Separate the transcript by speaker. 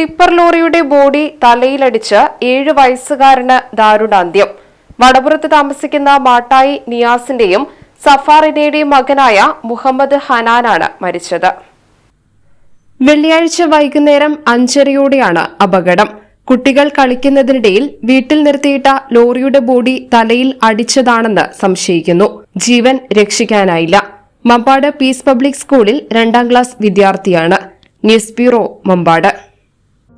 Speaker 1: Tipper ലോറിയുടെ body തലയിലടിച്ച് ഏഴ് വയസ്സുകാരന് ദാരുണാന്ത്യം. വടപുറത്ത് താമസിക്കുന്ന മാട്ടായി നിയാസിന്റെയും സഫാറിനയുടെയും മകനായ മുഹമ്മദ് ഹനാനാണ് മരിച്ചത്. വെള്ളിയാഴ്ച വൈകുന്നേരം അഞ്ചരയോടെയാണ് അപകടം. കുട്ടികൾ കളിക്കുന്നതിനിടയിൽ വീട്ടിൽ നിർത്തിയിട്ട ലോറിയുടെ ബോഡി തലയിൽ അടിച്ചതാണെന്ന് സംശയിക്കുന്നു. ജീവൻ രക്ഷിക്കാനായില്ല. മമ്പാട് പീസ് പബ്ലിക് സ്കൂളിൽ രണ്ടാം ക്ലാസ് വിദ്യാർത്ഥിയാണ്. News bureau Mampad.